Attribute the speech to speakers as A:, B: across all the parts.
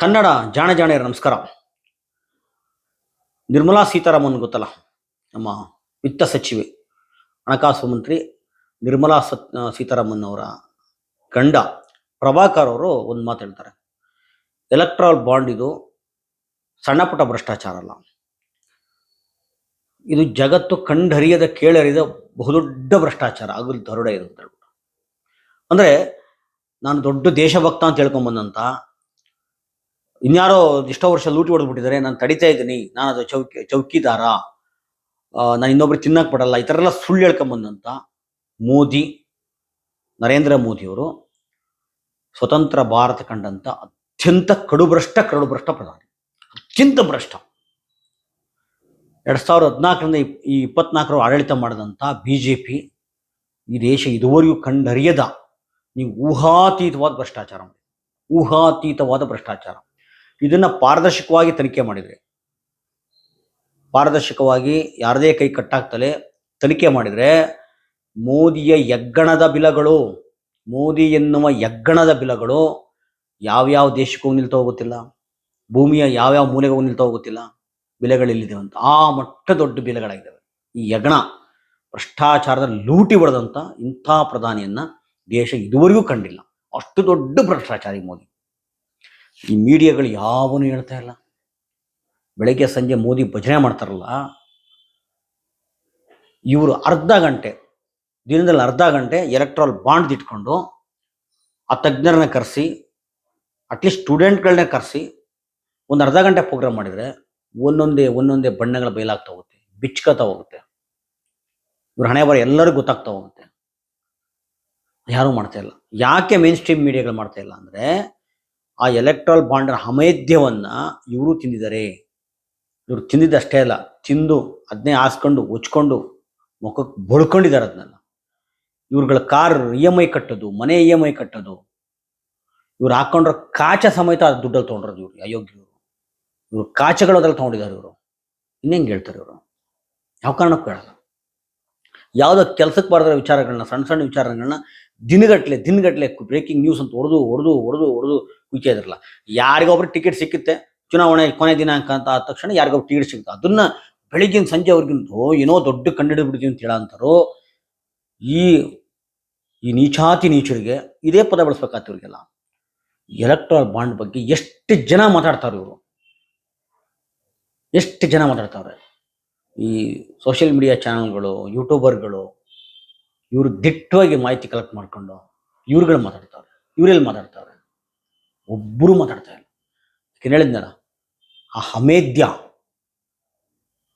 A: ಕನ್ನಡ ಜಾಣ ಜಾಣೆಯರ ನಮಸ್ಕಾರ. ನಿರ್ಮಲಾ ಸೀತಾರಾಮನ್ ಗೊತ್ತಲ್ಲ? ನಮ್ಮ ವಿತ್ತ ಸಚಿವೆ, ಹಣಕಾಸು ಮಂತ್ರಿ ನಿರ್ಮಲಾ ಸತ್ ಸೀತಾರಾಮನ್ ಅವರ ಗಂಡ ಪ್ರಭಾಕರ್ ಅವರು ಒಂದು ಮಾತು ಹೇಳ್ತಾರೆ. ಎಲೆಕ್ಟ್ರಾಲ್ ಬಾಂಡ್ ಇದು ಸಣ್ಣ ಪುಟ್ಟ ಭ್ರಷ್ಟಾಚಾರ ಅಲ್ಲ. ಇದು ಜಗತ್ತು ಕಂಡರಿಯದ ಕೇಳರಿದ ಬಹುದೊಡ್ಡ ಭ್ರಷ್ಟಾಚಾರ ಆಗಲು ದರೋಡೆ ಇದು ಅಂತ ಹೇಳ್ಬಿಟ್ಟು. ಅಂದರೆ ನಾನು ದೊಡ್ಡ ದೇಶಭಕ್ತ ಅಂತ ಹೇಳ್ಕೊಂಬಂದಂತ ಇನ್ಯಾರೋ ಎಷ್ಟೋ ವರ್ಷ ಲೂಟಿ ಹೊಡೆದ್ಬಿಟ್ಟಿದ್ದಾರೆ. ನಾನು ತಡಿತಾ ಇದ್ದೀನಿ. ನಾನು ಅದು ಚೌಕಿ, ಚೌಕಿದಾರ. ನಾನು ಇನ್ನೊಬ್ರು ತಿನ್ನಕ್ ಪಡಲ್ಲ ಈ ಥರ ಎಲ್ಲ ಸುಳ್ಳು ಹೇಳ್ಕೊಂಬಂದಂತ ಮೋದಿ, ನರೇಂದ್ರ ಮೋದಿಯವರು ಸ್ವತಂತ್ರ ಭಾರತ ಕಂಡಂತ ಅತ್ಯಂತ ಕಡುಭ್ರಷ್ಟ ಕಡುಭ್ರಷ್ಟ ಪ್ರಧಾನಿ. ಅತ್ಯಂತ ಭ್ರಷ್ಟ. ಎರಡ್ ಸಾವಿರದ ಹದಿನಾಲ್ಕರಿಂದ ಈ ಇಪ್ಪತ್ನಾಲ್ಕರ ಆಡಳಿತ ಮಾಡಿದಂಥ ಬಿ ಜೆ ಪಿ ಈ ದೇಶ ಇದುವರೆಗೂ ಕಂಡರಿಯದ. ನೀವು ಊಹಾತೀತವಾದ ಭ್ರಷ್ಟಾಚಾರ ಊಹಾತೀತವಾದ ಭ್ರಷ್ಟಾಚಾರ. ಇದನ್ನ ಪಾರದರ್ಶಕವಾಗಿ ತನಿಖೆ ಮಾಡಿದ್ರೆ. ಪಾರದರ್ಶಕವಾಗಿ ಯಾರದೇ ಕೈ ಕಟ್ಟಾಗ್ತಲೆ ತನಿಖೆ ಮಾಡಿದ್ರೆ, ಮೋದಿಯ ಯಗ್ಗಣದ ಬಿಲಗಳು, ಮೋದಿ ಎನ್ನುವ ಯಗ್ಗಣದ ಬಿಲಗಳು ಯಾವ್ಯಾವ ದೇಶಕ್ಕೂ ನಿಲ್ತಾ ಹೋಗುತ್ತಿಲ್ಲ. ಭೂಮಿಯ ಯಾವ್ಯಾವ ಮೂಲೆಗೂ ನಿಲ್ತಾ ಹೋಗುತ್ತಿಲ್ಲ. ಬೆಲೆಗಳಿಲ್ಲಿದೆ ಅಂತ. ಆ ಮಟ್ಟ ದೊಡ್ಡ ಬಿಲೆಗಳಾಗಿದ್ದಾವೆ. ಈ ಯಗಣ ಭ್ರಷ್ಟಾಚಾರದ ಲೂಟಿ ಹೊಡೆದಂಥ ಇಂಥ ಪ್ರಧಾನಿಯನ್ನ ದೇಶ ಇದುವರೆಗೂ ಕಂಡಿಲ್ಲ. ಅಷ್ಟು ದೊಡ್ಡ ಭ್ರಷ್ಟಾಚಾರಿ ಮೋದಿ. ಈ ಮೀಡಿಯಾಗಳು ಯಾವನು ಹೇಳ್ತಾ ಇಲ್ಲ. ಬೆಳಗ್ಗೆ ಸಂಜೆ ಮೋದಿ ಭಜನೆ ಮಾಡ್ತಾರಲ್ಲ, ಇವರು ಅರ್ಧ ಗಂಟೆ, ದಿನದಲ್ಲಿ ಅರ್ಧ ಗಂಟೆ ಎಲೆಕ್ಟ್ರಾಲ್ ಬಾಂಡ್ ಇಟ್ಕೊಂಡು ಆ ತಜ್ಞರನ್ನ ಕರೆಸಿ ಅಟ್ಲೀಸ್ಟ್ ಸ್ಟೂಡೆಂಟ್ಗಳನ್ನ ಕರೆಸಿ, ಒಂದು ಅರ್ಧ ಗಂಟೆ ಪ್ರೋಗ್ರಾಮ್ ಮಾಡಿದರೆ ಒಂದೊಂದೇ ಒಂದೊಂದೇ ಬಣ್ಣಗಳ ಬಯಲಾಗ್ತಾ ಹೋಗುತ್ತೆ, ಬಿಚ್ಕೋತಾ ಹೋಗುತ್ತೆ. ಇವ್ರ ಹಣೆ ಬರ ಎಲ್ಲರಿಗೂ ಗೊತ್ತಾಗ್ತಾ ಹೋಗುತ್ತೆ. ಯಾರೂ ಮಾಡ್ತಾ ಇಲ್ಲ. ಯಾಕೆ ಮೇನ್ ಸ್ಟ್ರೀಮ್ ಮೀಡಿಯಾಗಳು ಮಾಡ್ತಾ ಇಲ್ಲ ಅಂದರೆ ಆ ಎಲೆಕ್ಟ್ರಾಲ್ ಬಾಂಡ್ನ ಅಮೇಧ್ಯವನ್ನು ಇವರು ತಿಂದಿದ್ದಾರೆ ಇವರು ತಿಂದಿದ್ದಷ್ಟೇ ಅಲ್ಲ, ತಿಂದು ಅದನ್ನೇ ಹಾಸ್ಕೊಂಡು, ಉಚ್ಕೊಂಡು ಮುಖಕ್ಕೆ ಬಳ್ಕೊಂಡಿದ್ದಾರೆ ಅದನ್ನೆಲ್ಲ ಇವ್ರುಗಳ ಕಾರ್ ಇ ಎಂ ಐ ಕಟ್ಟೋದು, ಮನೆ ಇ ಎಂ ಐ ಕಟ್ಟೋದು. ಇವ್ರು ಹಾಕೊಂಡ್ರೆ ಕಾಚ ಸಮೇತ ಅದು ದುಡ್ಡಲ್ಲಿ ತೊಗೊಂಡ್ರದು ಇವ್ರು, ಅಯೋಗ್ಯರು. ಇವರು ಕಾಚಗಳು ಅದ್ರಲ್ಲಿ ತೊಗೊಂಡಿದ್ದಾರೆ ಇವರು. ಇನ್ನೇಂಗೆ ಹೇಳ್ತಾರೆ ಇವರು? ಯಾವ ಕಾರಣಕ್ಕೂ ಹೇಳಲ್ಲ. ಯಾವುದೋ ಕೆಲಸಕ್ಕೆ ಬಾರದ ವಿಚಾರಗಳನ್ನ ಸಣ್ಣ ಸಣ್ಣ ವಿಚಾರಗಳನ್ನ ದಿನಗಟ್ಲೆ ದಿನಗಟ್ಲೆ ಬ್ರೇಕಿಂಗ್ ನ್ಯೂಸ್ ಅಂತ ಹೊಡೆದು ಹೊಡೆದು ಹೊಡೆದು ಹೊಡೆದು ಕುಯ್ತಾ ಇದ್ರಲ್ಲ ಯಾರಿಗೊಬ್ರು ಟಿಕೆಟ್ ಸಿಕ್ಕುತ್ತೆ, ಚುನಾವಣೆ ಕೊನೆ ದಿನಾಂಕ ಅಂತ ಆದ ತಕ್ಷಣ ಯಾರಿಗೊಬ್ರು ಟಿಕೆಟ್ ಸಿಗುತ್ತೆ ಅದನ್ನ ಬೆಳಿಗ್ಗಿನ ಸಂಜೆವರೆಗಿಂದು ಏನೋ ದೊಡ್ಡ ಕಂಡು ಬಿಡ್ತೀವಿ ಅಂತ ಹೇಳ ಅಂತಾರೋ ಈ ಈ ನೀಚಾತಿ ನೀಚರಿಗೆ ಇದೇ ಪದ ಇವ್ರಿಗೆಲ್ಲ ಎಲೆಕ್ಟ್ರಾಲ್ ಬಾಂಡ್ ಬಗ್ಗೆ ಎಷ್ಟು ಜನ ಮಾತಾಡ್ತಾರೆ ಇವರು? ಎಷ್ಟು ಜನ ಮಾತಾಡ್ತಾರೆ? ಈ ಸೋಷಿಯಲ್ ಮೀಡಿಯಾ ಚಾನಲ್ಗಳು ಯೂಟ್ಯೂಬರ್ಗಳು ಇವರು ದಿಟ್ಟವಾಗಿ ಮಾಹಿತಿ ಕಲೆಕ್ಟ್ ಮಾಡ್ಕೊಂಡು ಇವ್ರುಗಳು ಮಾತಾಡ್ತಾರೆ. ಇವರೆಲ್ಲಿ ಮಾತಾಡ್ತಾರೆ? ಒಬ್ಬರು ಮಾತಾಡ್ತಾ ಇಲ್ಲ. ಯಾಕೆ ಹೇಳಿದ್ನಲ್ಲ, ಆ ಅಮೇಧ್ಯ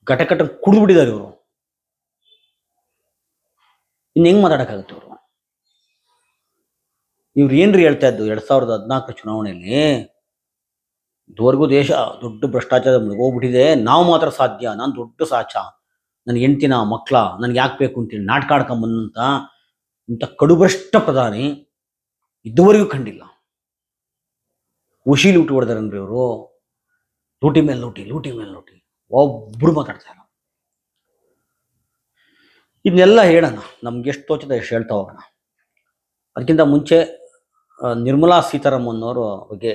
A: ಘಟಕಟ ಕುಡಿದು ಬಿಟ್ಟಿದ್ದಾರೆ ಇವರು. ಇನ್ನು ಹೆಂಗೆ ಮಾತಾಡೋಕ್ಕಾಗುತ್ತೆ ಇವರು? ಇವ್ರು ಏನ್ರಿ ಹೇಳ್ತಾ ಇದ್ದು, ಎರಡ್ ಸಾವಿರದ ಹದಿನಾಲ್ಕರ ಚುನಾವಣೆಯಲ್ಲಿ? ಇದುವರೆಗೂ ದೇಶ ದೊಡ್ಡ ಭ್ರಷ್ಟಾಚಾರ ಮುಳುಗೋಗ್ಬಿಟ್ಟಿದೆ ನಾವು ಮಾತ್ರ ಸಾಧ್ಯ, ನಾನು ದೊಡ್ಡ ಸಾಚ. ನನ್ನ ಹೆಂಡ್ತಿನ ಮಕ್ಕಳ ನನ್ಗೆ ಯಾಕೆ ಬೇಕು ಅಂತೇಳಿ ನಾಟಕ ಆಡ್ಕೊಂಬಂದಂಥ ಇಂಥ ಕಡುಭ್ರಷ್ಟ ಪ್ರಧಾನಿ ಇದುವರೆಗೂ ಕಂಡಿಲ್ಲ. ಉಶಿ ಲೂಟಿ ಹೊಡೆದಾರನ್ರಿ ಇವರು? ಲೂಟಿ ಮೇಲೆ ಲೂಟಿ ಲೂಟಿ ಮೇಲೆ ಲೂಟಿ. ಒಬ್ರು ಮಾತಾಡ್ತಾ ಇಲ್ಲ ಇದನ್ನೆಲ್ಲ ಹೇಳೋಣ, ನಮ್ಗೆ ಎಷ್ಟು ತೋಚದ ಎಷ್ಟು ಹೇಳ್ತಾ ಹೋಗೋಣ. ಅದಕ್ಕಿಂತ ಮುಂಚೆ ನಿರ್ಮಲಾ ಸೀತಾರಾಮನ್ ಅವರು ಬಗ್ಗೆ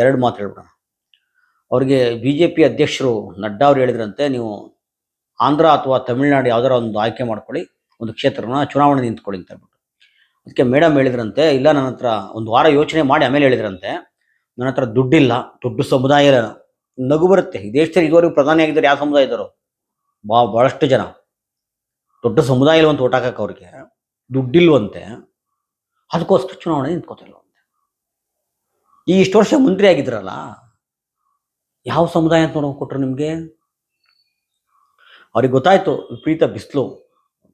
A: ಎರಡು ಮಾತು ಹೇಳ್ಬಿಡೋಣ. ಅವ್ರಿಗೆ ಬಿ ಜೆ ಪಿ ಅಧ್ಯಕ್ಷರು ನಡ್ಡಾ ಅವ್ರು ಹೇಳಿದ್ರಂತೆ, ನೀವು ಆಂಧ್ರ ಅಥವಾ ತಮಿಳುನಾಡು ಯಾವ್ದಾರ ಒಂದು ಆಯ್ಕೆ ಮಾಡ್ಕೊಳ್ಳಿ, ಒಂದು ಕ್ಷೇತ್ರನ ಚುನಾವಣೆ ನಿಂತ್ಕೊಳ್ಳಿ ಅಂತ ಹೇಳ್ಬಿಟ್ಟು. ಅದಕ್ಕೆ ಮೇಡಮ್ ಹೇಳಿದ್ರಂತೆ, ಇಲ್ಲ ನನ್ನ ಹತ್ರ ಒಂದು ವಾರ ಯೋಚನೆ ಮಾಡಿ ಆಮೇಲೆ ಹೇಳಿದ್ರಂತೆ. ನನ್ನ ಹತ್ರ ದುಡ್ಡಿಲ್ಲ, ದೊಡ್ಡ ಸಮುದಾಯ ನಗು ಬರುತ್ತೆ. ಈ ದೇಶದಲ್ಲಿ ಇದುವರೆಗೂ ಪ್ರಧಾನಿ ಆಗಿದ್ದಾರೆ ಯಾವ ಸಮುದಾಯ ಇದ್ದಾರೋ? ಬಾ ಭಾಳಷ್ಟು ಜನ. ದೊಡ್ಡ ಸಮುದಾಯ ಇಲ್ವಂತ ಓಟ್ ಹಾಕಕ್ಕೆ ಅವ್ರಿಗೆ. ದುಡ್ಡಿಲ್ವಂತೆ. ಅದಕ್ಕೋಸ್ಕರ ಚುನಾವಣೆ ನಿಂತ್ಕೋತಿಲ್ವಂತೆ ಈ ಇಷ್ಟು ವರ್ಷ ಮಂತ್ರಿ ಆಗಿದ್ರಲ್ಲ, ಯಾವ ಸಮುದಾಯ ಅಂತ ನೋಡೋಕೆ ಕೊಟ್ರು ನಿಮಗೆ? ಅವ್ರಿಗೆ ಗೊತ್ತಾಯ್ತು, ವಿಪರೀತ ಬಿಸಿಲು.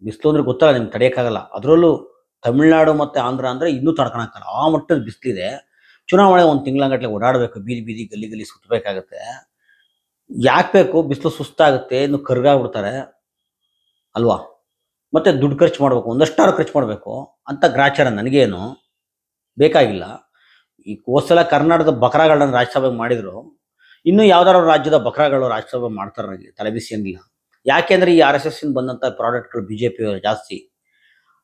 A: ಬಿಸಿಲು ಅಂದ್ರೆ ಗೊತ್ತಲ್ಲ, ನಿಮ್ಗೆ ತಡೆಯೋಕ್ಕಾಗಲ್ಲ. ಅದರಲ್ಲೂ ತಮಿಳ್ನಾಡು ಮತ್ತು ಆಂಧ್ರ ಅಂದರೆ ಇನ್ನೂ ತಡ್ಕೊಳಕ್ಕಲ್ಲ ಆ ಮಟ್ಟದ ಬಿಸಿಲಿದೆ. ಚುನಾವಣೆ ಒಂದು ತಿಂಗಳಂಗಟ್ಲೆ ಓಡಾಡಬೇಕು, ಬೀದಿ ಬೀದಿ ಗಲ್ಲಿ ಗಲ್ಲಿ ಸುತ್ತಬೇಕಾಗತ್ತೆ ಯಾಕೆ ಬೇಕು? ಬಿಸಿಲು ಸುಸ್ತಾಗುತ್ತೆ, ಇನ್ನು ಕರ್ಗಾಗ್ಬಿಡ್ತಾರೆ. ಅಲ್ವಾ? ಮತ್ತೆ ದುಡ್ಡು ಖರ್ಚು ಮಾಡಬೇಕು, ಒಂದಷ್ಟಾರು ಖರ್ಚು ಮಾಡಬೇಕು ಅಂತ ಗ್ರಾಚಾರ ನನಗೇನು ಬೇಕಾಗಿಲ್ಲ. ಈ ಕೋಸಲ ಕರ್ನಾಟಕದ ಬಕರಾಗಳನ್ನ ರಾಜ್ಯಸಭೆಗೆ ಮಾಡಿದ್ರು. ಇನ್ನು ಯಾವ್ದಾರು ರಾಜ್ಯದ ಬಕರಾಗಳು ರಾಜ್ಯಸಭೆ ಮಾಡ್ತಾರೆ ನನಗೆ ತಲೆಬಿಸಿ ಏನಿಲ್ಲ ಯಾಕೆಂದ್ರೆ ಈ ಆರ್ ಎಸ್ ಎಸ್ ಬಂದಂಥ ಪ್ರಾಡಕ್ಟ್ಗಳು ಬಿ ಜೆ ಜಾಸ್ತಿ.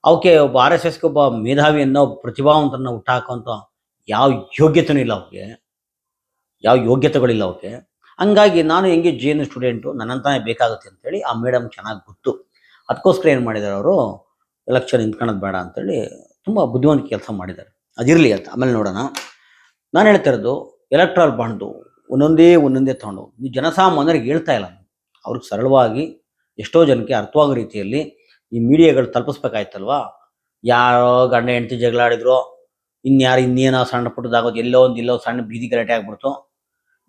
A: ಅವಕ್ಕೆ ಒಬ್ಬ ಆರ್ ಎಸ್ ಎಸ್ಗೆ ಒಬ್ಬ ಮೇಧಾವಿಯನ್ನ, ಒಬ್ಬ ಪ್ರತಿಭಾವಂತರನ್ನ ಹುಟ್ಟಾಕೋಂಥ ಯಾವ ಯೋಗ್ಯತೆನೂ ಇಲ್ಲ ಅವಕ್ಕೆ ಯಾವ ಯೋಗ್ಯತೆಗಳಿಲ್ಲ ಅವಕ್ಕೆ ಹಂಗಾಗಿ ನಾನು ಹೆಂಗೆ ಜಿ ಎನ್ ಸ್ಟೂಡೆಂಟು ನನ್ನಂತಾನೆ ಬೇಕಾಗುತ್ತೆ ಅಂತೇಳಿ ಆ ಮೇಡಮ್ ಚೆನ್ನಾಗಿ ಗೊತ್ತು. ಅದಕ್ಕೋಸ್ಕರ ಏನು ಮಾಡಿದ್ದಾರೆ ಅವರು? ಎಲೆಕ್ಷನ್ ನಿಂತ್ಕೊಳ್ಳೋದು ಬೇಡ ಅಂತೇಳಿ ತುಂಬ ಬುದ್ಧಿವಂತ ಕೆಲಸ ಮಾಡಿದ್ದಾರೆ. ಅದಿರಲಿ ಅಂತ. ಆಮೇಲೆ ನೋಡೋಣ. ನಾನು ಹೇಳ್ತಾ ಇರೋದು ಎಲೆಕ್ಟ್ರಾಲ್ ಬಾಂಡ್ದು ಒಂದೊಂದೇ ಒಂದೊಂದೇ ತಗೊಂಡು ನೀವು ಜನಸಾಮಾನ್ಯರಿಗೆ ಹೇಳ್ತಾ ಇಲ್ಲ ಅವ್ರಿಗೆ ಸರಳವಾಗಿ ಎಷ್ಟೋ ಜನಕ್ಕೆ ಅರ್ಥವಾಗೋ ರೀತಿಯಲ್ಲಿ ಈ ಮೀಡಿಯಾಗಳು ತಲುಪಿಸ್ಬೇಕಾಯ್ತಲ್ವಾ? ಯಾರೋ ಗಂಡ ಹೆಂಡತಿ ಜಗಳ ಆಡಿದ್ರು ಇನ್ಯಾರು ಇನ್ನೇನೋ ಸಣ್ಣ ಪುಟ್ಟದಾಗೋದು, ಎಲ್ಲೋ ಒಂದು ಇಲ್ಲೋ ಸಣ್ಣ ಬೀದಿ ಗಲಾಟೆ ಆಗ್ಬಿಡ್ತು.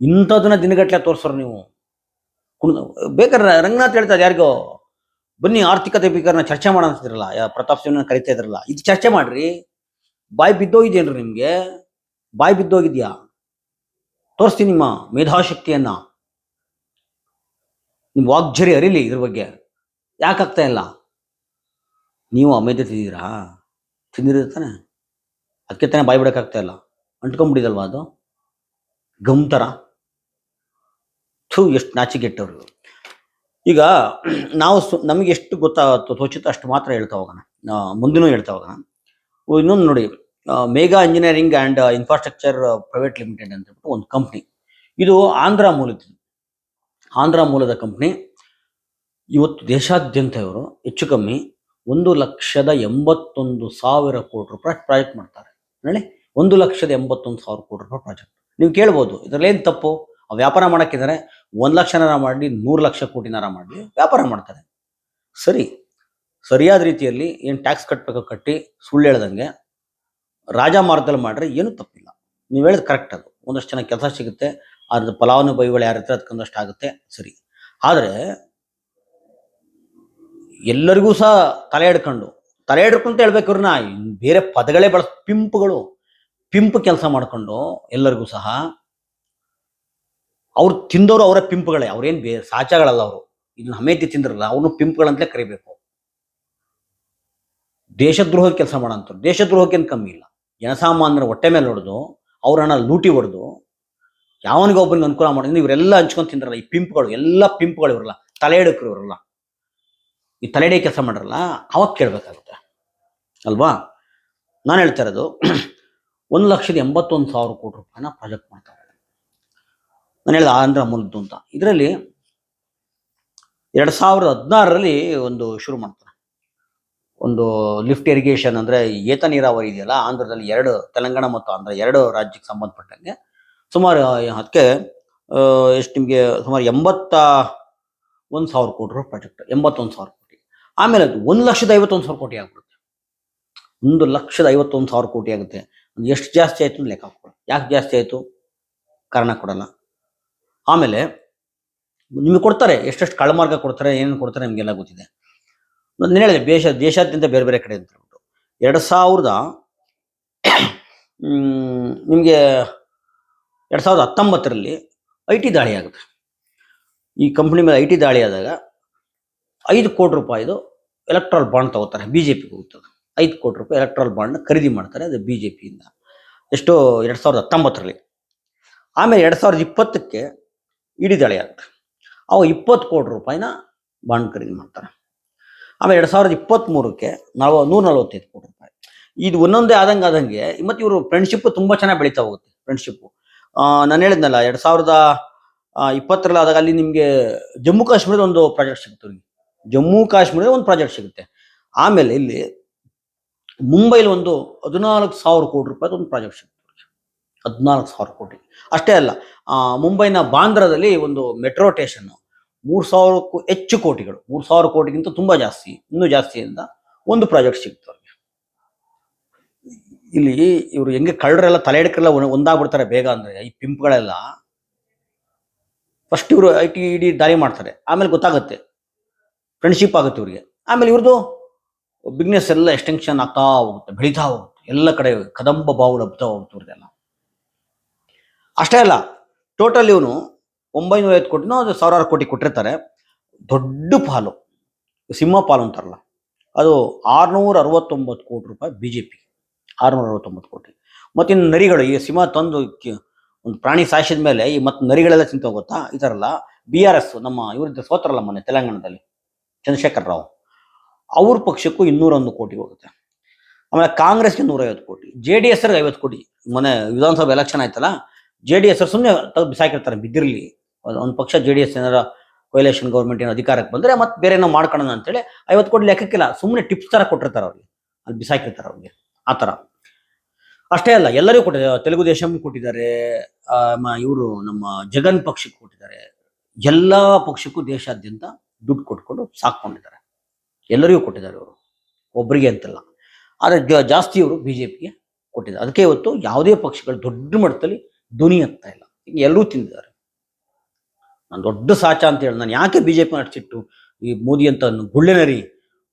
A: ಇಂಥದನ್ನ ದಿನಗಟ್ಟಲೆ ತೋರಿಸೋರು ನೀವು. ಕುಣ್, ಬೇಕಾದ್ರೆ ರಂಗನಾಥ್ ಹೇಳ್ತಾರೆ ಯಾರಿಗೋ, ಬನ್ನಿ ಆರ್ಥಿಕತೆ ಬೇಕಾದ್ರೆ ಚರ್ಚೆ ಮಾಡೋ ಪ್ರತಾಪ್ ಸಿಂಹನ ಕರಿತಾ ಇದ್ರಲ್ಲ, ಇದು ಚರ್ಚೆ ಮಾಡ್ರಿ. ಬಾಯಿ ಬಿದ್ದೋಗಿದೇನ್ರಿ ನಿಮಗೆ? ಬಾಯಿ ಬಿದ್ದೋಗಿದ್ಯಾ? ತೋರಿಸ್ತೀನಿ ನಿಮ್ಮ ಮೇಧಾಶಕ್ತಿಯನ್ನ. ನಿಮ್ಮ ವಾಗ್ಝರಿ ಅರಿಲಿ ಇದ್ರ ಬಗ್ಗೆ. ಯಾಕಾಗ್ತಾ ಇಲ್ಲ? ನೀವು ಅಮೇಧ ತಿಂದಿದ್ದೀರಾ ತಿಂದಿರ್ತಾನೆ ತಾನೆ? ಅದಕ್ಕೆ ತಾನೇ ಬಾಯಿ ಬಿಡೋಕ್ಕಾಗ್ತಾ ಇಲ್ಲ ಅಂಟ್ಕೊಂಡ್ಬಿಡಿದಲ್ವಾ ಅದು? ಗಮ್ ಥರ ಥೂ, ಎಷ್ಟು ನಾಚಿಗೆಟ್ಟವ್ರು ಈಗ ನಾವು ಸು, ನಮಗೆ ಎಷ್ಟು ಗೊತ್ತಾಗುತ್ತೋ ತೋಚಿತ ಅಷ್ಟು ಮಾತ್ರ ಹೇಳ್ತಾ ಹೋಗೋಣ. ಮುಂದಿನೂ ಹೇಳ್ತಾ ಹೋಗೋಣ. ಇನ್ನೊಂದು ನೋಡಿ. Megha engineering and infrastructure private limited ಅಂತ ಹೇಳ್ಬಿಟ್ಟು ಒಂದು ಕಂಪ್ನಿ ಇದು ಆಂಧ್ರ ಮೂಲದ ಆಂಧ್ರ ಮೂಲದ ಕಂಪ್ನಿ ಇವತ್ತು ದೇಶಾದ್ಯಂತ ಇವರು ಹೆಚ್ಚು ಕಮ್ಮಿ ಒಂದು ಲಕ್ಷದ ಎಂಬತ್ತೊಂದು ಸಾವಿರ ಕೋಟಿ ರೂಪಾಯಿ ಪ್ರಾಜೆಕ್ಟ್ ಮಾಡ್ತಾರೆ. ಹೇಳಿ? ಒಂದು ಲಕ್ಷದ ಎಂಬತ್ತೊಂದು ಸಾವಿರ ಕೋಟಿ ರೂಪಾಯಿ ಪ್ರಾಜೆಕ್ಟ್ ನೀವು ಕೇಳ್ಬೋದು, ಇದರಲ್ಲಿ ಏನು ತಪ್ಪು? ಆ ವ್ಯಾಪಾರ ಮಾಡೋಕ್ಕಿದ್ದಾರೆ, ಒಂದು ಲಕ್ಷನಾರ ಮಾಡಿ ನೂರು ಲಕ್ಷ ಕೋಟಿನಾರ ಮಾಡಿ ವ್ಯಾಪಾರ ಮಾಡ್ತಾರೆ. ಸರಿ, ಸರಿಯಾದ ರೀತಿಯಲ್ಲಿ ಏನು ಟ್ಯಾಕ್ಸ್ ಕಟ್ಟಬೇಕು ಕಟ್ಟಿ, ಸುಳ್ಳು ಹೇಳ್ದಂಗೆ, ರಾಜ ಮಾರ್ಗದಲ್ಲಿ ಮಾಡಿದ್ರೆ ಏನೂ ತಪ್ಪಿಲ್ಲ. ನೀವು ಹೇಳೋದು ಕರೆಕ್ಟ್ ಅದು. ಒಂದಷ್ಟು ಜನ ಕೆಲಸ ಸಿಗುತ್ತೆ ಅದ್ರ ಫಲಾನುಭವಿಗಳು ಯಾರ ಹತ್ರ ಅದಕ್ಕೊಂದಷ್ಟು ಆಗುತ್ತೆ, ಸರಿ. ಆದರೆ, ಎಲ್ಲರಿಗೂ ಸಹ ತಲೆ ಹಿಡ್ಕೊಂಡು ತಲೆ ಹಿಡ್ಕೊಂತ ಹೇಳ್ಬೇಕು ಇವ್ರನ್ನ. ಬೇರೆ ಪದಗಳೇ ಬಳಸ್ ಪಿಂಪುಗಳು. ಪಿಂಪು ಕೆಲಸ ಮಾಡ್ಕೊಂಡು ಎಲ್ಲರಿಗೂ ಸಹ ಅವ್ರು ತಿಂದವರು ಅವರ ಪಿಂಪುಗಳೇ. ಅವ್ರೇನು ಬೇ ಸಾಚಗಳಲ್ಲ ಅವರು. ಇದನ್ನ ಹಮೇತಿ ತಿಂದ್ರಲ್ಲ ಅವನು ಪಿಂಪುಗಳಂತಲೇ ಕರಿಬೇಕು. ದೇಶದ್ರೋಹ ಕೆಲಸ ಮಾಡೋಂಥವ್ರು ದೇಶದ್ರೋಹಕ್ಕೇನು ಕಮ್ಮಿ ಇಲ್ಲ. ಜನಸಾಮಾನ್ಯರ ಹೊಟ್ಟೆ ಮೇಲೆ ಹೊಡೆದು ಅವ್ರ ಹಣ ಲೂಟಿ ಹೊಡೆದು ಯಾವನಿಗೊಬ್ಬನಿಗೆ ಅನುಕೂಲ ಮಾಡಿದ್ರೆ ಇವರೆಲ್ಲ ಹಂಚ್ಕೊಂಡು ತಿಂದ್ರಲ್ಲ. ಈ ಪಿಂಪ್ಗಳು ಎಲ್ಲ ಪಿಂಪ್ಗಳು ಇವರಲ್ಲ. ತಲೆ ಹಿಡಕ್ರು ಇವರಲ್ಲ. ಈ ತಲೆಡೆ ಕೆಲಸ ಮಾಡಿರಲ್ಲ. ಅವಾಗ ಕೇಳಬೇಕಾಗುತ್ತೆ. ಅಲ್ವಾ? ನಾನು ಹೇಳ್ತಾ ಇರೋದು, ಒಂದು ಲಕ್ಷದ ಎಂಬತ್ತೊಂದು ಸಾವಿರ ಕೋಟಿ ರೂಪಾಯಿನ ಪ್ರಾಜೆಕ್ಟ್ ಮಾಡ್ತಾರೆ. ನಾನು ಹೇಳಿದೆ ಆಂಧ್ರ ಮೂಲದ್ದು ಅಂತ. ಇದರಲ್ಲಿ ಎರಡು ಸಾವಿರದ ಹದಿನಾರರಲ್ಲಿ ಒಂದು ಶುರು ಮಾಡ್ತಾರೆ. ಒಂದು ಲಿಫ್ಟ್ ಇರಿಗೇಷನ್ ಅಂದರೆ ಏತ ನೀರಾವರಿ ಇದೆಯಲ್ಲ, ಆಂಧ್ರದಲ್ಲಿ ಎರಡು, ತೆಲಂಗಾಣ ಮತ್ತು ಆಂಧ್ರ ಎರಡು ರಾಜ್ಯಕ್ಕೆ ಸಂಬಂಧಪಟ್ಟಂಗೆ ಸುಮಾರು ಅದಕ್ಕೆ ಎಷ್ಟು ನಿಮಗೆ, ಸುಮಾರು ಎಂಬತ್ತ ಒಂದು ಸಾವಿರ ಕೋಟಿ ರೂಪಾಯಿ ಪ್ರಾಜೆಕ್ಟ್ ಎಂಬತ್ತೊಂದು ಸಾವಿರ ಕೋಟಿ. ಆಮೇಲೆ ಅದು ಒಂದು ಲಕ್ಷದ ಐವತ್ತೊಂದು ಸಾವಿರ ಕೋಟಿ ಆಗ್ಬಿಡುತ್ತೆ. ಒಂದು ಲಕ್ಷದ ಐವತ್ತೊಂದು ಸಾವಿರ ಕೋಟಿ ಆಗುತ್ತೆ. ಅದು ಎಷ್ಟು ಜಾಸ್ತಿ ಆಯಿತು ಅಂತ ಲೆಕ್ಕ ಹಾಕೊಳ್ಳಿ ಯಾಕೆ ಜಾಸ್ತಿ ಆಯಿತು? ಕಾರಣ ಕೊಡಲ್ಲ. ಆಮೇಲೆ ನಿಮಗೆ ಕೊಡ್ತಾರೆ, ಎಷ್ಟೆಷ್ಟು ಕಳಮಾರ್ಗ ಕೊಡ್ತಾರೆ, ಏನೇನು ಕೊಡ್ತಾರೆ ನಿಮಗೆಲ್ಲ ಗೊತ್ತಿದೆ. ನಾನು ಹೇಳಿದೆ, ದೇಶ, ದೇಶಾದ್ಯಂತ ಬೇರೆ ಬೇರೆ ಕಡೆ ಅಂತ ಹೇಳ್ಬಿಟ್ಟು. ಎರಡು ಸಾವಿರದ ನಿಮಗೆ ಎರಡು ಸಾವಿರದ ಹತ್ತೊಂಬತ್ತರಲ್ಲಿ ಐ ಟಿ ದಾಳಿ ಆಗುತ್ತೆ. ಈ ಕಂಪ್ನಿ ಮೇಲೆ ಐ ಟಿ ದಾಳಿ ಆದಾಗ ಐದು ಕೋಟಿ ರೂಪಾಯಿದು ಎಲೆಕ್ಟ್ರಾಲ್ ಬಾಂಡ್ ತಗೋತಾರೆ ಬಿ ಜೆ ಪಿಗೆ ಹೋಗ್ತದೆ. ಐದು ಕೋಟಿ ರೂಪಾಯಿ ಎಲೆಕ್ಟ್ರಲ್ ಬಾಂಡ್ನ ಖರೀದಿ ಮಾಡ್ತಾರೆ ಅದು ಬಿ ಜೆ ಪಿಯಿಂದ ಎಷ್ಟು ಎರಡು ಸಾವಿರದ ಹತ್ತೊಂಬತ್ತರಲ್ಲಿ. ಆಮೇಲೆ ಎರಡು ಸಾವಿರದ ಇಪ್ಪತ್ತಕ್ಕೆ ಇಡೀ ದಳೆ ಆಗುತ್ತೆ. ಅವು ಇಪ್ಪತ್ತು ಕೋಟಿ ರೂಪಾಯಿನ ಬಾಂಡ್ ಖರೀದಿ ಮಾಡ್ತಾರೆ. ಆಮೇಲೆ ಎರಡು ಸಾವಿರದ ಇಪ್ಪತ್ತ್ಮೂರಕ್ಕೆ ನಾವು ನೂರ ನಲವತ್ತೈದು ಕೋಟಿ ರೂಪಾಯಿ. ಇದು ಒಂದೊಂದೇ ಆದಂಗೆ ಆದಂಗೆ, ಮತ್ತು ಇವರು ಫ್ರೆಂಡ್ಶಿಪ್ ತುಂಬ ಚೆನ್ನಾಗಿ ಬೆಳೀತಾ ಹೋಗುತ್ತೆ ಫ್ರೆಂಡ್ಶಿಪ್ಪು ನಾನು ಹೇಳಿದ್ನಲ್ಲ, ಎರಡು ಸಾವಿರದ ಇಪ್ಪತ್ತರಲ್ಲಿ ಆದಾಗ ಅಲ್ಲಿ ನಿಮಗೆ ಜಮ್ಮು ಕಾಶ್ಮೀರದ ಒಂದು ಪ್ರಾಜೆಕ್ಟ್ ಸಿಗುತ್ತೆ ಜಮ್ಮು ಕಾಶ್ಮೀರದ ಒಂದು ಪ್ರಾಜೆಕ್ಟ್ ಸಿಗುತ್ತೆ. ಆಮೇಲೆ ಇಲ್ಲಿ ಮುಂಬೈಲಿ ಒಂದು ಹದಿನಾಲ್ಕು ಸಾವಿರ ಕೋಟಿ ರೂಪಾಯಿ ಒಂದು ಪ್ರಾಜೆಕ್ಟ್ ಅವ್ರಿಗೆ. ಹದಿನಾಲ್ಕು ಸಾವಿರ ಕೋಟಿ. ಅಷ್ಟೇ ಅಲ್ಲ ಮುಂಬೈನ ಬಾಂದ್ರದಲ್ಲಿ ಒಂದು ಮೆಟ್ರೋ ಸ್ಟೇಷನ್ ಮೂರು ಸಾವಿರಕ್ಕೂ ಹೆಚ್ಚು ಕೋಟಿಗಳು. ಮೂರು ಸಾವಿರ ಕೋಟಿಗಿಂತ ತುಂಬ ಜಾಸ್ತಿ, ಇನ್ನೂ ಜಾಸ್ತಿಯಿಂದ ಒಂದು ಪ್ರಾಜೆಕ್ಟ್ ಸಿಗುತ್ತೆ ಅವ್ರಿಗೆ. ಇಲ್ಲಿ ಇವರು ಹೆಂಗೆ ಕಳ್ಳರೆಲ್ಲ ತಲೆ ಹಿಡ್ಕೆಲ್ಲ ಒಂದಾಗ್ಬಿಡ್ತಾರೆ ಬೇಗ ಅಂದರೆ, ಈ ಪಿಂಪ್ಗಳೆಲ್ಲ. ಫಸ್ಟ್ ಇವರು ಐ ಟಿ ಇಡಿ ದಾರಿ ಮಾಡ್ತಾರೆ. ಆಮೇಲೆ ಗೊತ್ತಾಗುತ್ತೆ. ಫ್ರೆಂಡ್ಶಿಪ್ ಆಗುತ್ತೆ ಇವ್ರಿಗೆ. ಆಮೇಲೆ ಇವ್ರದ್ದು ಬಿಸ್ನೆಸ್ ಎಲ್ಲ ಎಕ್ಸ್ಟೆನ್ಷನ್ ಆಗ್ತಾ ಹೋಗುತ್ತೆ, ಬೆಳೀತಾ ಹೋಗುತ್ತೆ. ಎಲ್ಲ ಕಡೆ ಕದಂಬ ಬಾವು ಹಬ್ತಾ ಹೋಗುತ್ತೆ ಇವ್ರದೆಲ್ಲ ಅಷ್ಟೇ ಅಲ್ಲ ಟೋಟಲ್ ಇವನು ಒಂಬೈನೂರ ಐವತ್ತು ಕೋಟಿನೋ ಅದು ಸಾವಿರಾರು ಕೋಟಿ ಕೊಟ್ಟಿರ್ತಾರೆ. ದೊಡ್ಡ ಪಾಲು. ಸಿಂಹ ಪಾಲು ಅಂತಾರಲ್ಲ. ಅದು ಆರುನೂರ ಅರವತ್ತೊಂಬತ್ತು ಕೋಟಿ ರೂಪಾಯಿ ಬಿ ಜೆ ಪಿ ಆರುನೂರ ಅರವತ್ತೊಂಬತ್ತು ಕೋಟಿ. ಮತ್ತಿನ್ನು ನರಿಗಳು, ಈ ಸಿಂಹ ತಂದು ಒಂದು ಪ್ರಾಣಿ ಸಾಯಿಸಿದ ಮೇಲೆ ಈ ಮತ್ತು ನರಿಗಳೆಲ್ಲ ಚಿಂತೆ ಹೋಗುತ್ತಾ ಈ ಥರ ಎಲ್ಲ ಬಿ ಆರ್ ಎಸ್ ನಮ್ಮ, ಇವ್ರದ್ದು ಸೋತರಲ್ಲ ಮೊನ್ನೆ ತೆಲಂಗಾಣದಲ್ಲಿ, ಚಂದ್ರಶೇಖರ್ ರಾವ್. ಅವ್ರ ಪಕ್ಷಕ್ಕೂ ಇನ್ನೂರೊಂದು ಕೋಟಿ ಹೋಗುತ್ತೆ. ಆಮೇಲೆ ಕಾಂಗ್ರೆಸ್ಗೆ ನೂರೈವತ್ತು ಕೋಟಿ ಜೆ ಡಿ ಎಸ್ ಐವತ್ತು ಕೋಟಿ. ಮೊನ್ನೆ ವಿಧಾನಸಭೆ ಎಲೆಕ್ಷನ್ ಆಯ್ತಲ್ಲ ಜೆ ಡಿ ಎಸ್ ಸುಮ್ಮನೆ ಬಿಸಾಕಿರ್ತಾರೆ, ಬಿದ್ದಿರಲಿ. ಒಂದು ಪಕ್ಷ ಜೆ ಡಿ ಎಸ್ ಏನಾರ ಕೊಯಲೇಷನ್ ಗೌರ್ಮೆಂಟ್ ಏನೋ ಅಧಿಕಾರಕ್ಕೆ ಬಂದರೆ ಮತ್ತೆ ಬೇರೆ ಏನೋ ಮಾಡ್ಕೊಳ್ಳೋಣ ಅಂತೇಳಿ ಐವತ್ತು ಕೋಟಿ ಲೆಕ್ಕಕ್ಕಿಲ್ಲ ಸುಮ್ಮನೆ ಟಿಪ್ಸ್ ಥರ ಕೊಟ್ಟಿರ್ತಾರೆ ಅವ್ರಿಗೆ. ಅಲ್ಲಿ ಬಿಸಾಕಿರ್ತಾರೆ ಅವ್ರಿಗೆ, ಆ ಥರ ಅಷ್ಟೇ ಅಲ್ಲ ಎಲ್ಲರಿಗೂ ಕೊಟ್ಟಿದ್ದಾರೆ, ತೆಲುಗು ದೇಶಂ ಕೊಟ್ಟಿದ್ದಾರೆ ಇವರು ನಮ್ಮ ಜಗನ್ ಪಕ್ಷಕ್ಕೆ ಕೊಟ್ಟಿದ್ದಾರೆ. ಎಲ್ಲ ಪಕ್ಷಕ್ಕೂ ದೇಶಾದ್ಯಂತ ದುಡ್ಡು ಕೊಟ್ಕೊಂಡು ಸಾಕೊಂಡಿದ್ದಾರೆ ಎಲ್ಲರಿಗೂ ಕೊಟ್ಟಿದ್ದಾರೆ ಅವರು. ಒಬ್ಬರಿಗೆ ಅಂತಲ್ಲ. ಆದರೆ ಜಾಸ್ತಿ ಇವರು ಬಿ ಜೆ ಪಿಗೆ ಕೊಟ್ಟಿದ್ದಾರೆ. ಅದಕ್ಕೆ ಇವತ್ತು ಯಾವುದೇ ಪಕ್ಷಗಳು ದೊಡ್ಡ ಮಟ್ಟದಲ್ಲಿ ಧ್ವನಿ ಅಂತ ಇಲ್ಲ. ಎಲ್ಲರೂ ತಿಂದಿದ್ದಾರೆ. ನಾನು ದೊಡ್ಡ ಸಾಚ ಅಂತ ಹೇಳಿ, ನಾನು ಯಾಕೆ ಬಿ ಜೆ ಪಿ ನಡೆಸಿಟ್ಟು ಈ ಮೋದಿ ಅಂತ ಗುಳ್ಳೆನರಿ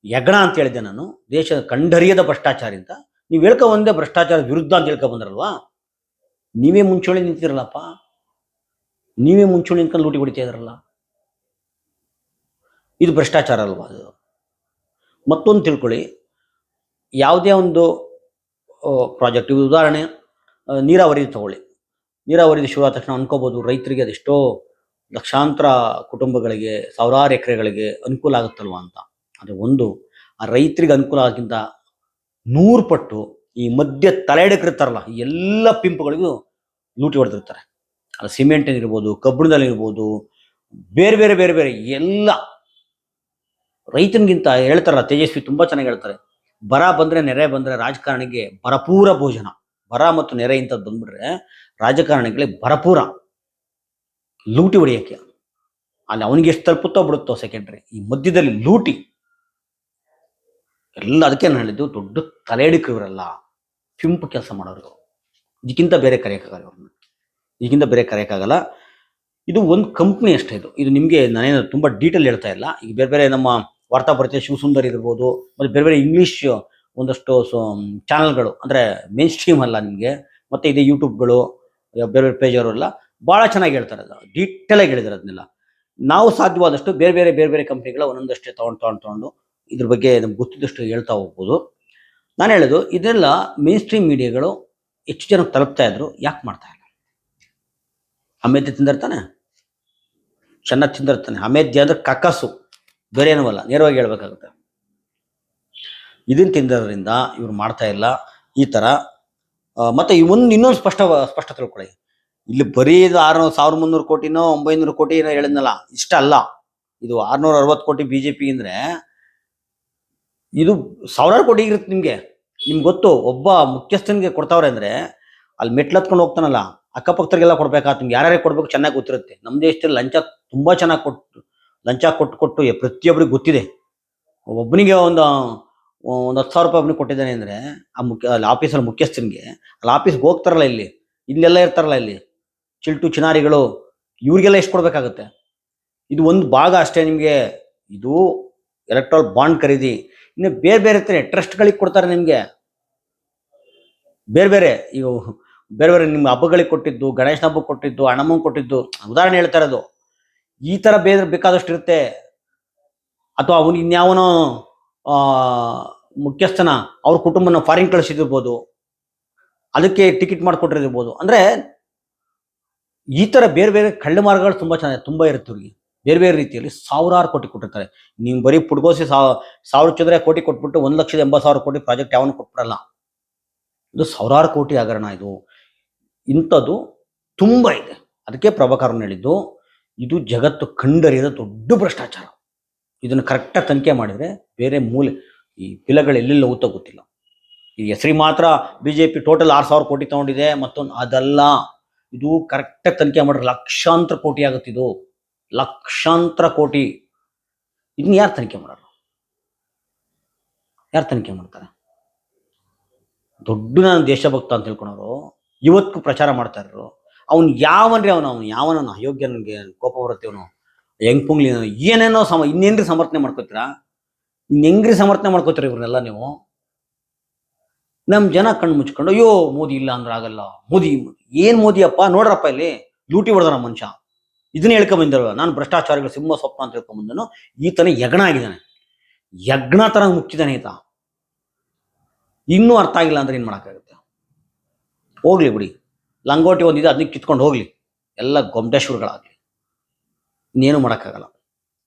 A: ಯಗಣ ಅಂತ ಹೇಳಿದೆ ನಾನು. ದೇಶದ ಕಂಡರಿಯದ ಭ್ರಷ್ಟಾಚಾರ ಅಂತ. ನೀವು ಹೇಳ್ಕೊ ಒಂದೇ ಭ್ರಷ್ಟಾಚಾರದ ವಿರುದ್ಧ ಅಂತ ಹೇಳ್ಕೊ ಬಂದ್ರಲ್ವಾ? ನೀವೇ ಮುಂಚೂಣಿ ನಿಂತಿರಲ್ಲಪ್ಪ ನೀವೇ ಮುಂಚೂಣಿ ನಿಂತ್ಕೊಂಡು ಲೂಟಿ ಹೊಡಿತಾ ಇದ್ರಲ್ಲ. ಇದು ಭ್ರಷ್ಟಾಚಾರ ಅಲ್ವಾ ಅದು? ಮತ್ತೊಂದು ತಿಳ್ಕೊಳ್ಳಿ. ಯಾವುದೇ ಒಂದು ಪ್ರಾಜೆಕ್ಟ್ ಉದಾಹರಣೆ ನೀರಾವರಿ ತಗೊಳ್ಳಿ. ನೀರಾವರಿ ಶುರು ಆದ ತಕ್ಷಣ ಅನ್ಕೋಬೋದು, ರೈತರಿಗೆ ಅದೆಷ್ಟೋ ಲಕ್ಷಾಂತರ ಕುಟುಂಬಗಳಿಗೆ, ಸಾವಿರಾರು ಎಕರೆಗಳಿಗೆ ಅನುಕೂಲ ಆಗುತ್ತಲ್ವ ಅಂತ. ಅದು ಒಂದು, ಆ ರೈತರಿಗೆ ಅನುಕೂಲ ಆಗೋಕ್ಕಿಂತ ನೂರು ಪಟ್ಟು ಈ ಮಧ್ಯ ತಲೆಡೆಕಿರ್ತಾರಲ್ಲ ಈ ಎಲ್ಲ ಪಿಂಪುಗಳಿಗೂ ಲೂಟಿ ಹೊಡೆದಿರ್ತಾರೆ. ಅದು ಸಿಮೆಂಟ್ ಕಬ್ಬಿಣದಲ್ಲಿರ್ಬೋದು, ಬೇರೆ ಬೇರೆ ಬೇರೆ ಬೇರೆ ಎಲ್ಲ ರೈತನಿಗಿಂತ ಹೇಳ್ತಾರಲ್ಲ ತೇಜಸ್ವಿ ತುಂಬಾ ಚೆನ್ನಾಗಿ ಹೇಳ್ತಾರೆ. ಬರ ಬಂದ್ರೆ ನೆರೆ ಬಂದ್ರೆ ರಾಜಕಾರಣಿಗೆ ಭರಪೂರ ಭೋಜನ. ಬರ ಮತ್ತು ನೆರೆ ಇಂಥದ್ದು ಬಂದ್ಬಿಟ್ರೆ ರಾಜಕಾರಣಿಗಳಿಗೆ ಭರಪೂರ ಲೂಟಿ ಹೊಡಿಯಕ್ಕೆ. ಅಲ್ಲಿ ಅವನಿಗೆ ಎಷ್ಟು ತಲುಪುತ್ತೋ ಬಿಡುತ್ತೋ ಸೆಕೆಂಡ್ರಿ ಈ ಮಧ್ಯದಲ್ಲಿ ಲೂಟಿ. ಎಲ್ಲ ಅದಕ್ಕೆ ನಾನು ಹೇಳಿದ್ದು ದೊಡ್ಡ ತಲೆ ಇವರೆಲ್ಲ. ಪಿಂಪು ಕೆಲಸ ಮಾಡೋರು. ಇದಕ್ಕಿಂತ ಬೇರೆ ಕರೆಯೋಕ್ಕಾಗಲ್ಲ ಅವ್ರನ್ನ ಇದಕ್ಕಿಂತ ಬೇರೆ ಕರೆಯೋಕ್ಕಾಗಲ್ಲ. ಇದು ಒಂದು ಕಂಪ್ನಿ ಅಷ್ಟೇ ಇದು. ಇದು ನಿಮಗೆ ನಾನೇನು ತುಂಬ ಡೀಟೇಲ್ ಹೇಳ್ತಾ ಇಲ್ಲ. ಈಗ ಬೇರೆ ಬೇರೆ ನಮ್ಮ ವಾರ್ತಾಪತ್ರಿಕೆ ಶಿವಸುಂದರ್ ಇರ್ಬೋದು, ಮತ್ತು ಬೇರೆ ಬೇರೆ ಇಂಗ್ಲೀಷ್ ಒಂದಷ್ಟು ಸೊ ಚಾನಲ್ಗಳು ಅಂದರೆ ಮೇನ್ ಸ್ಟ್ರೀಮ್ ಅಲ್ಲ ನಿಮಗೆ, ಮತ್ತು ಇದೆ ಯೂಟ್ಯೂಬ್ಗಳು ಬೇರೆ ಬೇರೆ ಪೇಜ್ ಅವರೆಲ್ಲ ಭಾಳ ಚೆನ್ನಾಗಿ ಹೇಳ್ತಾರೆ ಅದು. ಡೀಟೇಲಾಗಿ ಹೇಳಿದ್ದಾರೆ ಅದನ್ನೆಲ್ಲ. ನಾವು ಸಾಧ್ಯವಾದಷ್ಟು ಬೇರೆ ಬೇರೆ ಬೇರೆ ಬೇರೆ ಕಂಪ್ನಿಗಳ ಒಂದೊಂದಷ್ಟೇ ತೊಗೊಂಡು ತೊಗೊಂಡು ತೊಗೊಂಡು ಇದ್ರ ಬಗ್ಗೆ ನಮ್ಗೆ ಗೊತ್ತಿದ್ದಷ್ಟು ಹೇಳ್ತಾ ಹೋಗ್ಬೋದು. ನಾನು ಹೇಳೋದು, ಇದೆಲ್ಲ ಮೇನ್ ಸ್ಟ್ರೀಮ್ ಮೀಡಿಯಾಗಳು ಹೆಚ್ಚು ಜನಕ್ಕೆ ತಲುಪ್ತಾ ಇದ್ರು, ಯಾಕೆ ಮಾಡ್ತಾ ಇಲ್ಲ? ಅಮೇಧ್ಯ ತಿಂದಿರ್ತಾನೆ ಚೆನ್ನಾಗಿ ತಿಂದಿರ್ತಾನೆ ಅಮೇಧ್ಯ ಅಂದ್ರೆ ಕಕ್ಕಸು ಬೇರೆ ಅಲ್ಲ. ನೇರವಾಗಿ ಹೇಳ್ಬೇಕಾಗುತ್ತೆ. ಇದನ್ನು ತಿಂದಿರೋದ್ರಿಂದ ಇವ್ರು ಮಾಡ್ತಾ ಇಲ್ಲ. ಈ ಥರ ಮತ್ತೆ ಒಂದು ಇನ್ನೊಂದು ಸ್ಪಷ್ಟ ಸ್ಪಷ್ಟ ತಿಳ್ಕೊಳ್ಳಿ ಇಲ್ಲಿ ಬರೀ ಇದು ಆರು ಸಾವಿರದ ಮುನ್ನೂರು ಕೋಟಿನೋ, ಒಂಬೈನೂರು ಕೋಟಿ ಏನೋ ಹೇಳಿದ್ನಲ್ಲ. ಇಷ್ಟ ಅಲ್ಲ. ಇದು ಆರ್ನೂರ ಅರವತ್ತು ಕೋಟಿ ಬಿ ಜೆ ಪಿ ಅಂದರೆ ಇದು ಸಾವಿರಾರು ಕೋಟಿ ಇರುತ್ತೆ ನಿಮಗೆ. ನಿಮ್ಗೆ ಗೊತ್ತು, ಒಬ್ಬ ಮುಖ್ಯಸ್ಥನಿಗೆ ಕೊಡ್ತಾವ್ರೆ ಅಂದ್ರೆ, ಅಲ್ಲಿ ಮೆಟ್ಲು ಹತ್ಕೊಂಡು ಹೋಗ್ತಾನಲ್ಲ. ಅಕ್ಕಪಕ್ಕದವ್ರಿಗೆಲ್ಲ ಕೊಡ್ಬೇಕಾ ನಿಮ್ಗೆ ಯಾರ್ಯಾರಿಗೆ ಕೊಡ್ಬೇಕು ಚೆನ್ನಾಗಿ ಗೊತ್ತಿರುತ್ತೆ. ನಮ್ಮ ದೇಶದಲ್ಲಿ ಲಂಚ ತುಂಬ ಚೆನ್ನಾಗಿ ಕೊಟ್ಟು, ಲಂಚ ಕೊಟ್ಟು ಕೊಟ್ಟು ಪ್ರತಿಯೊಬ್ಬರಿಗೂ ಗೊತ್ತಿದೆ. ಒಬ್ಬನಿಗೆ ಒಂದು ಒಂದು ಹತ್ತು ಸಾವಿರ ರೂಪಾಯಿ ಒಬ್ಬನಿಗೆ ಕೊಟ್ಟಿದ್ದಾನೆ ಅಂದರೆ, ಆ ಮುಖ್ಯ, ಅಲ್ಲಿ ಆಫೀಸಲ್ಲಿ ಮುಖ್ಯಸ್ಥನಿಗೆ, ಅಲ್ಲಿ ಆಫೀಸ್ಗೆ ಹೋಗ್ತಾರಲ್ಲ ಇಲ್ಲಿ, ಇಲ್ಲೆಲ್ಲ ಇರ್ತಾರಲ್ಲ ಇಲ್ಲಿ, ಚಿಲ್ಟು ಚಿನಾರಿಗಳು, ಇವ್ರಿಗೆಲ್ಲ ಎಷ್ಟು ಕೊಡಬೇಕಾಗುತ್ತೆ? ಇದು ಒಂದು ಭಾಗ ಅಷ್ಟೇ ನಿಮಗೆ, ಇದು ಎಲೆಕ್ಟ್ರಾಲ್ ಬಾಂಡ್ ಖರೀದಿ. ಇನ್ನು ಬೇರೆ ಬೇರೆ ಟ್ರಸ್ಟ್ಗಳಿಗೆ ಕೊಡ್ತಾರೆ ನಿಮಗೆ. ಬೇರೆ ಬೇರೆ, ಇವು ಬೇರೆ ಬೇರೆ ನಿಮ್ಮ ಹಬ್ಬಗಳಿಗೆ ಕೊಟ್ಟಿದ್ದು, ಗಣೇಶನ ಹಬ್ಬಕ್ಕೆ ಕೊಟ್ಟಿದ್ದು ಹಣಮ್ಮಂಗೆ ಕೊಟ್ಟಿದ್ದು, ಉದಾಹರಣೆ ಹೇಳ್ತಾ ಇರೋದು. ಈ ಥರ ಬೇರೆ ಬೇಕಾದಷ್ಟು ಇರುತ್ತೆ. ಅಥವಾ ಅವನು ಇನ್ಯಾವನೋ ಮುಖ್ಯಸ್ಥನ, ಅವ್ರ ಕುಟುಂಬನ ಫಾರಿನ್ ಕಳಿಸಿದಿರ್ಬೋದು ಅದಕ್ಕೆ ಟಿಕೆಟ್ ಮಾಡಿಕೊಟ್ಟಿರ್ಬೋದು ಅಂದ್ರೆ ಈ ಥರ ಬೇರೆ ಬೇರೆ ಕಳ್ಳ ಮಾರ್ಗಗಳು ತುಂಬಾ ಚೆನ್ನಾಗಿ, ತುಂಬ ಇರುತ್ತೆ ಅವ್ರಿಗೆ. ಬೇರೆ ಬೇರೆ ರೀತಿಯಲ್ಲಿ ಸಾವಿರಾರು ಕೋಟಿ ಕೊಟ್ಟಿರ್ತಾರೆ. ನೀವು ಬರೀ ಪುಡ್ಗೋಸಿ ಸಾವ್ ಸಾವಿರ ಚದರ ಕೋಟಿ ಕೊಟ್ಬಿಟ್ಟು ಒಂದು ಲಕ್ಷದ ಎಂಬತ್ತು ಸಾವಿರ ಕೋಟಿ ಪ್ರಾಜೆಕ್ಟ್ ಯಾವನು ಕೊಟ್ಬಿಡಲ್ಲ. ಇದು ಸಾವಿರಾರು ಕೋಟಿ ಹಗರಣ ಇದು. ಇಂಥದ್ದು ತುಂಬ ಇದೆ. ಅದಕ್ಕೆ ಪ್ರಭಾಕರನ್ ಹೇಳಿದ್ದು, ಇದು ಜಗತ್ತು ಕಂಡರಿಯದ ದೊಡ್ಡ ಭ್ರಷ್ಟಾಚಾರ. ಇದನ್ನು ಕರೆಕ್ಟಾಗಿ ತನಿಖೆ ಮಾಡಿದರೆ ಬೇರೆ ಮೂಲೆ, ಈ ಪಿಲಗಳು ಎಲ್ಲೆಲ್ಲ ಊತ ಗೊತ್ತಿಲ್ಲ. ಈ ಹೆಸರಿ ಮಾತ್ರ ಬಿ ಜೆ ಪಿ ಟೋಟಲ್ ಆರು ಸಾವಿರ ಕೋಟಿ ತಗೊಂಡಿದೆ ಮತ್ತೊಂದು ಅದಲ್ಲ. ಇದು ಕರೆಕ್ಟಾಗಿ ತನಿಖೆ ಮಾಡಿದ್ರೆ ಲಕ್ಷಾಂತರ ಕೋಟಿ ಆಗುತ್ತಿದ್ದು ಲಕ್ಷಾಂತರ ಕೋಟಿ. ಇದನ್ನ ಯಾರು ತನಿಖೆ ಮಾಡೋರು? ಯಾರು ತನಿಖೆ ಮಾಡ್ತಾರೆ? ದೊಡ್ಡ ನಾನು ದೇಶಭಕ್ತ ಅಂತ ತಿಳ್ಕೊಳೋರು. ಇವತ್ತು ಪ್ರಚಾರ ಮಾಡ್ತಾ ಇರೋರು, ಅವ್ನು ಯಾವನ್ರಿ ಅವನು ಅವನು ಯಾವನ ಅಯೋಗ್ಯ ನನಗೆ ಕೋಪ ಬರುತ್ತೆ ಅವನು ಹೆಂಗ್ ಪುಂಗ್ಲಿ ಏನೇನೋ ಸಮ ಇನ್ನೇನ್ರಿ ಸಮರ್ಥನೆ ಮಾಡ್ಕೋತೀರಾ? ಇನ್ ಹೆಂಗ್ರಿ ಸಮರ್ಥನೆ ಮಾಡ್ಕೋತೀರ ಇವ್ರನ್ನೆಲ್ಲ ನೀವು? ನಮ್ ಜನ ಕಣ್ಣು ಮುಚ್ಕೊಂಡು, ಅಯ್ಯೋ, ಮೋದಿ ಇಲ್ಲ ಅಂದ್ರೆ ಆಗಲ್ಲ, ಮೋದಿ, ಏನು ಏನ್ ಮೋದಿ ಅಪ್ಪ ನೋಡ್ರಪ್ಪ ಇಲ್ಲಿ, ಲೂಟಿ ನಮ್ಮ ಮನುಷ್ಯ. ಇದನ್ನ ಹೇಳ್ಕೊಂಡ್ ಬಂದಿರಲ್ಲ ನಾನು ಭ್ರಷ್ಟಾಚಾರಿಗಳು, ಸಿಂಹ ಸ್ವಪ್ನ ಅಂತ ಹೇಳ್ಕೊಂಡ್ ಬಂದನು. ಈತನ ಯಜ್ಞ ಆಗಿದ್ದಾನೆ. ಯಜ್ಞ ತರ ಮುಚ್ಚಿದಾನೆ ಈತ. ಇನ್ನೂ ಅರ್ಥ ಆಗಿಲ್ಲ ಅಂದ್ರೆ ಏನ್ ಮಾಡಕ್ಕಾಗುತ್ತೆ? ಹೋಗ್ಲಿ ಬಿಡಿ. ಲಂಗೋಟಿ ಒಂದಿದೆ ಅದನ್ನ ಕಿತ್ಕೊಂಡು ಹೋಗ್ಲಿ. ಎಲ್ಲ ಗೊಮ್ಟೇಶ್ವರಗಳಾಗ್ಲಿ ಇನ್ನೇನು ಮಾಡೋಕ್ಕಾಗಲ್ಲ.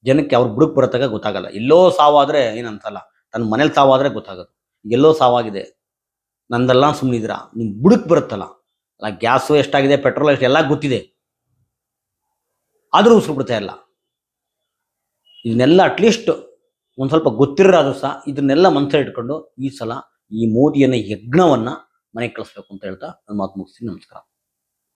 A: ಜನಕ್ಕೆ ಅವ್ರು ಬುಡಕ್ ಬರತ್ತಾಗ ಗೊತ್ತಾಗಲ್ಲ. ಎಲ್ಲೋ ಸಾವಾದರೆ ಏನಂತಲ್ಲ, ತನ್ನ ಮನೇಲಿ ಸಾವಾದರೆ ಗೊತ್ತಾಗೋದು. ಎಲ್ಲೋ ಸಾವಾಗಿದೆ. ನಂದೆಲ್ಲ ಸುಮ್ಮನಿದ್ದೀರಾ ನಿಮ್ಮ ಬುಡಕ್ ಬರುತ್ತಲ್ಲ. ಅಲ್ಲ, ಗ್ಯಾಸು ಎಷ್ಟಾಗಿದೆ, ಪೆಟ್ರೋಲ್ ಎಷ್ಟು, ಎಲ್ಲ ಗೊತ್ತಿದೆ. ಆದರೂ ಉಸಿರು ಬಿಡ್ತಾ ಇಲ್ಲ. ಇದನ್ನೆಲ್ಲ ಅಟ್ಲೀಸ್ಟ್ ಒಂದು ಸ್ವಲ್ಪ ಗೊತ್ತಿರೋದು ಸಹ, ಇದನ್ನೆಲ್ಲ ಮನಸ್ಸಲ್ಲಿ ಇಟ್ಕೊಂಡು ಈ ಸಲ ಈ ಮೋದಿಯನ್ನು ಯಜ್ಞವನ್ನ ಮನೆಗೆ ಕಳಿಸ್ಬೇಕು ಅಂತ ಹೇಳ್ತಾ ನನ್ನ ಮಾತು ಮುಗಿಸ್ತೀನಿ. ನಮಸ್ಕಾರ.